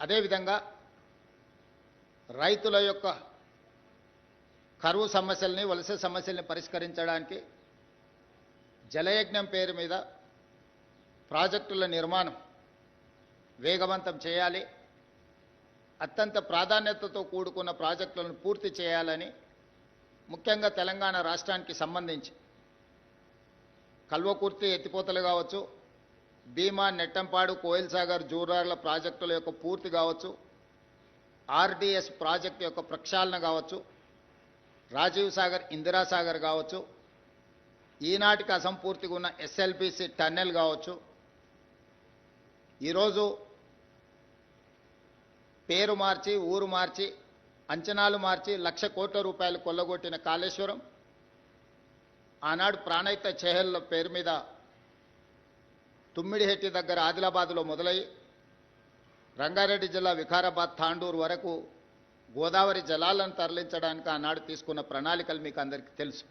అదేవిధంగా రైతుల యొక్క కరువు సమస్యల్ని వలస సమస్యల్ని పరిష్కరించడానికి జలయజ్ఞం పేరు మీద ప్రాజెక్టుల నిర్మాణం వేగవంతం చేయాలి. అత్యంత ప్రాధాన్యతతో కూడుకున్న ప్రాజెక్టులను పూర్తి చేయాలని ముఖ్యంగా తెలంగాణ రాష్ట్రానికి సంబంధించి కల్వకుర్తి ఎత్తిపోతలు కావచ్చు భీమా నెట్టంపాడు కోయిల్ సాగర్ జూరార్ల ప్రాజెక్టుల యొక్క పూర్తి కావచ్చు ఆర్డిఎస్ ప్రాజెక్టు యొక్క ప్రక్షాళన కావచ్చు రాజీవ్ సాగర్ ఇందిరా సాగర్ కావచ్చు ఈనాటికి అసంపూర్తిగా ఉన్న ఎస్ఎల్పిసి టన్నెల్ కావచ్చు. ఈరోజు పేరు మార్చి ఊరు మార్చి అంచనాలు మార్చి లక్ష కోట్ల రూపాయలు కొల్లగొట్టిన కాళేశ్వరం ఆనాడు ప్రాణహిత చెహెల్ పేరు మీద తుమ్మిడిహెట్టి దగ్గర ఆదిలాబాద్లో మొదలై రంగారెడ్డి జిల్లా వికారాబాద్ తాండూరు వరకు గోదావరి జలాలను తరలించడానికి ఆనాడు తీసుకున్న ప్రణాళికలు మీకు అందరికీ తెలుసు.